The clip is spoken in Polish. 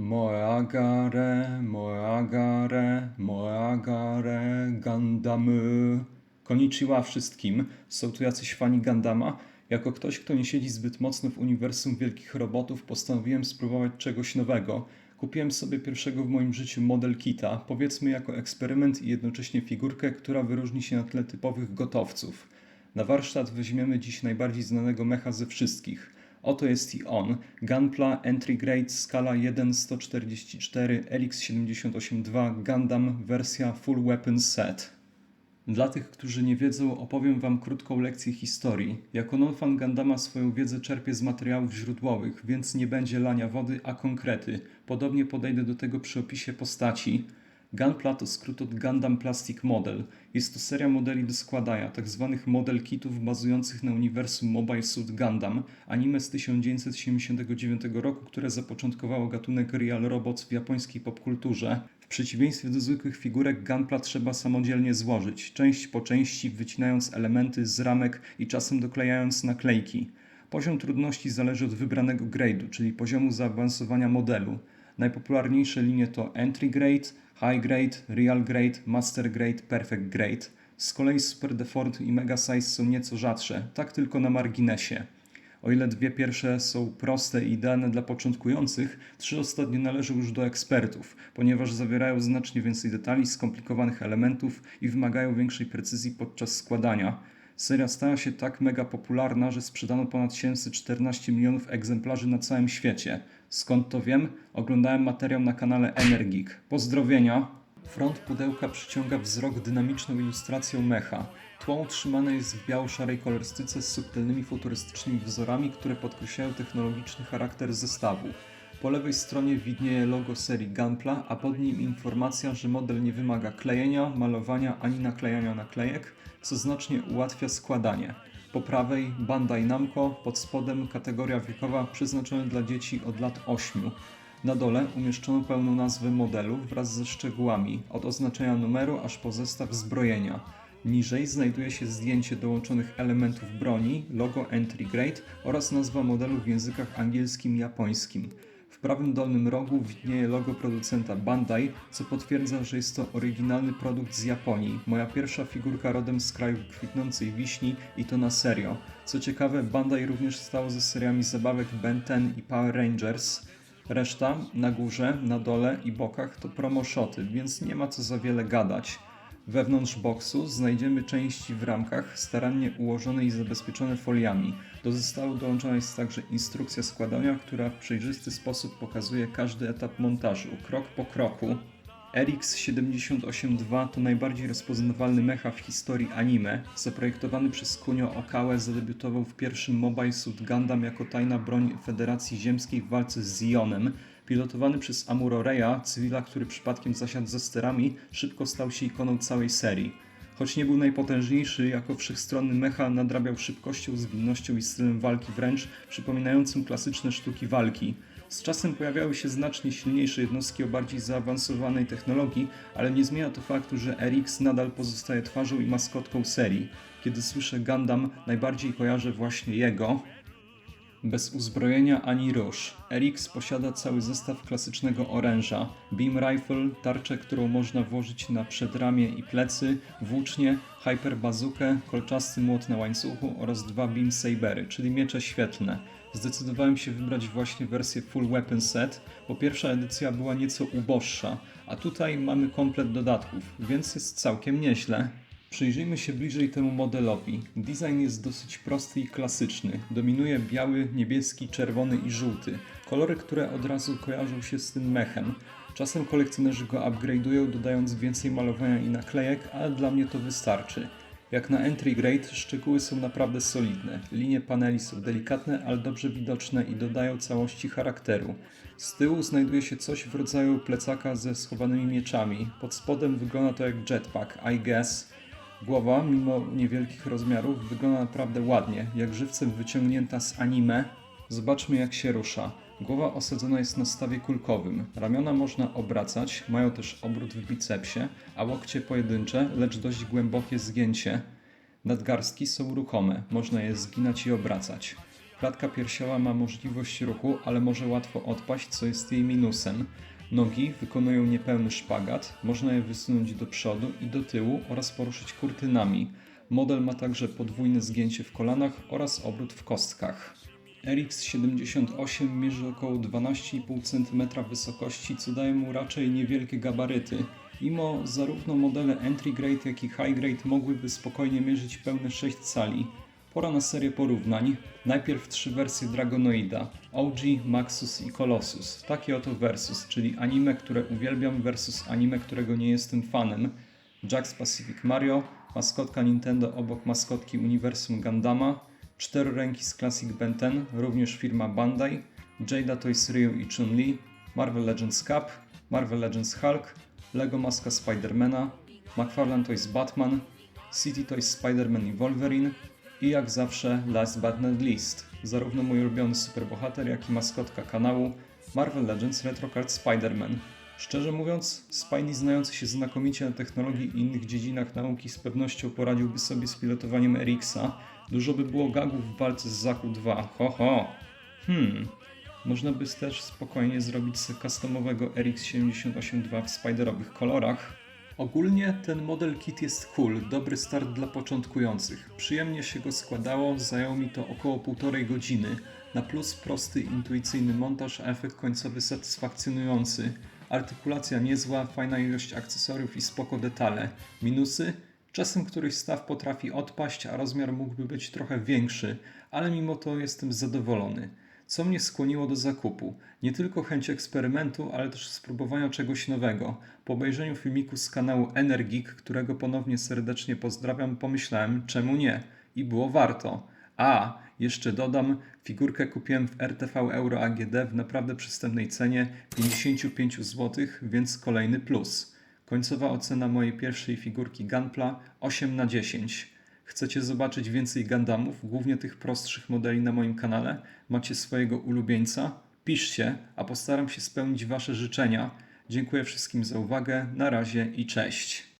Moagare, Moagare, Moagare, Gundamy. Konnichiwa wszystkim. Są tu jacyś fani Gundama? Jako ktoś, kto nie siedzi zbyt mocno w uniwersum wielkich robotów, postanowiłem spróbować czegoś nowego. Kupiłem sobie pierwszego w moim życiu model kita, powiedzmy jako eksperyment i jednocześnie figurkę, która wyróżni się na tle typowych gotowców. Na warsztat weźmiemy dziś najbardziej znanego mecha ze wszystkich. Oto jest i on, Gunpla Entry Grade skala 1-144 LX782 Gundam wersja Full Weapon Set. Dla tych, którzy nie wiedzą, opowiem Wam krótką lekcję historii. Jako non-fan Gundama swoją wiedzę czerpię z materiałów źródłowych, więc nie będzie lania wody, a konkrety. Podobnie podejdę do tego przy opisie postaci. Gunpla to skrót od Gundam Plastic Model. Jest to seria modeli do składania, tzw. model kitów bazujących na uniwersum Mobile Suit Gundam, anime z 1979 roku, które zapoczątkowało gatunek Real Robots w japońskiej popkulturze. W przeciwieństwie do zwykłych figurek Gunpla trzeba samodzielnie złożyć, część po części wycinając elementy z ramek i czasem doklejając naklejki. Poziom trudności zależy od wybranego grade'u, czyli poziomu zaawansowania modelu. Najpopularniejsze linie to Entry Grade, High Grade, Real Grade, Master Grade, Perfect Grade. Z kolei Super Default i Mega Size są nieco rzadsze, tak tylko na marginesie. O ile dwie pierwsze są proste i idealne dla początkujących, trzy ostatnie należą już do ekspertów, ponieważ zawierają znacznie więcej detali, skomplikowanych elementów i wymagają większej precyzji podczas składania. Seria stała się tak mega popularna, że sprzedano ponad 714 milionów egzemplarzy na całym świecie. Skąd to wiem? Oglądałem materiał na kanale Energik. Pozdrowienia! Front pudełka przyciąga wzrok dynamiczną ilustracją mecha. Tło utrzymane jest w biało-szarej kolorystyce z subtelnymi futurystycznymi wzorami, które podkreślają technologiczny charakter zestawu. Po lewej stronie widnieje logo serii Gunpla, a pod nim informacja, że model nie wymaga klejenia, malowania ani naklejania naklejek, co znacznie ułatwia składanie. Po prawej Bandai Namco, pod spodem kategoria wiekowa przeznaczona dla dzieci od lat 8. Na dole umieszczono pełną nazwę modelu wraz ze szczegółami, od oznaczenia numeru aż po zestaw zbrojenia. Niżej znajduje się zdjęcie dołączonych elementów broni, logo Entry Grade oraz nazwa modelu w językach angielskim i japońskim. Prawym dolnym rogu widnieje logo producenta Bandai, co potwierdza, że jest to oryginalny produkt z Japonii. Moja pierwsza figurka rodem z kraju kwitnącej wiśni i to na serio. Co ciekawe, Bandai również stało ze seriami zabawek Ben 10 i Power Rangers. Reszta na górze, na dole i bokach to promoshoty, więc nie ma co za wiele gadać. Wewnątrz boksu znajdziemy części w ramkach starannie ułożone i zabezpieczone foliami. Do zestawu dołączona jest także instrukcja składania, która w przejrzysty sposób pokazuje każdy etap montażu, krok po kroku. RX-78-2 to najbardziej rozpoznawalny mecha w historii anime. Zaprojektowany przez Kunio Okałę zadebiutował w pierwszym Mobile Suit Gundam jako tajna broń Federacji Ziemskiej w walce z Zionem. Pilotowany przez Amuro Reya, cywila, który przypadkiem zasiadł za sterami, szybko stał się ikoną całej serii. Choć nie był najpotężniejszy, jako wszechstronny mecha nadrabiał szybkością, zwinnością i stylem walki wręcz przypominającym klasyczne sztuki walki. Z czasem pojawiały się znacznie silniejsze jednostki o bardziej zaawansowanej technologii, ale nie zmienia to faktu, że RX nadal pozostaje twarzą i maskotką serii. Kiedy słyszę Gundam, najbardziej kojarzę właśnie jego, bez uzbrojenia ani róż. RX posiada cały zestaw klasycznego oręża, beam rifle, tarczę, którą można włożyć na przedramię i plecy, włócznie, hyper bazukę, kolczasty młot na łańcuchu oraz dwa beam sabery, czyli miecze świetlne. Zdecydowałem się wybrać właśnie wersję full weapon set, bo pierwsza edycja była nieco uboższa, a tutaj mamy komplet dodatków, więc jest całkiem nieźle. Przyjrzyjmy się bliżej temu modelowi. Design jest dosyć prosty i klasyczny. Dominuje biały, niebieski, czerwony i żółty. Kolory, które od razu kojarzą się z tym mechem. Czasem kolekcjonerzy go upgrade'ują dodając więcej malowania i naklejek, ale dla mnie to wystarczy. Jak na entry grade szczegóły są naprawdę solidne. Linie paneli są delikatne, ale dobrze widoczne i dodają całości charakteru. Z tyłu znajduje się coś w rodzaju plecaka ze schowanymi mieczami. Pod spodem wygląda to jak jetpack, I guess. Głowa, mimo niewielkich rozmiarów, wygląda naprawdę ładnie, jak żywcem wyciągnięta z anime. Zobaczmy jak się rusza. Głowa osadzona jest na stawie kulkowym. Ramiona można obracać, mają też obrót w bicepsie, a łokcie pojedyncze, lecz dość głębokie zgięcie. Nadgarstki są ruchome, można je zginać i obracać. Klatka piersiowa ma możliwość ruchu, ale może łatwo odpaść, co jest jej minusem. Nogi wykonują niepełny szpagat, można je wysunąć do przodu i do tyłu oraz poruszyć kurtynami. Model ma także podwójne zgięcie w kolanach oraz obrót w kostkach. RX78 mierzy około 12,5 cm wysokości, co daje mu raczej niewielkie gabaryty. Mimo zarówno modele Entry Grade, jak i High Grade mogłyby spokojnie mierzyć pełne 6 cali. Pora na serię porównań. Najpierw trzy wersje Dragonoida: OG, Maxus i Colossus. Takie oto versus, czyli anime, które uwielbiam versus anime, którego nie jestem fanem. Jax Pacific Mario, maskotka Nintendo obok maskotki Uniwersum Gundama, cztery ręki z Classic Ben 10, również firma Bandai, Jada Toys Ryu i Chun-Li, Marvel Legends Cup, Marvel Legends Hulk, Lego maska Spidermana, McFarlane Toys Batman, City Toys Spider-Man i Wolverine i jak zawsze last but not least, zarówno mój ulubiony superbohater, jak i maskotka kanału Marvel Legends Retro Card Spider-Man. Szczerze mówiąc, Spidey znający się znakomicie na technologii i innych dziedzinach nauki z pewnością poradziłby sobie z pilotowaniem Erixa. Dużo by było gagów w walce z Zaku 2. Ho ho! Hmm, można by też spokojnie zrobić sobie customowego RX78-2 w spiderowych kolorach. Ogólnie ten model kit jest cool, dobry start dla początkujących. Przyjemnie się go składało, zajęło mi to około półtorej godziny. Na plus prosty, intuicyjny montaż, a efekt końcowy satysfakcjonujący. Artykulacja niezła, fajna ilość akcesoriów i spoko detale. Minusy? Czasem któryś staw potrafi odpaść, a rozmiar mógłby być trochę większy, ale mimo to jestem zadowolony. Co mnie skłoniło do zakupu? Nie tylko chęć eksperymentu, ale też spróbowania czegoś nowego. Po obejrzeniu filmiku z kanału Energik, którego ponownie serdecznie pozdrawiam, pomyślałem, czemu nie? I było warto. A, jeszcze dodam, figurkę kupiłem w RTV Euro AGD w naprawdę przystępnej cenie 55 zł, więc kolejny plus. Końcowa ocena mojej pierwszej figurki Gunpla 8 na 10. Chcecie zobaczyć więcej Gundamów, głównie tych prostszych modeli na moim kanale? Macie swojego ulubieńca? Piszcie, a postaram się spełnić Wasze życzenia. Dziękuję wszystkim za uwagę, na razie i cześć.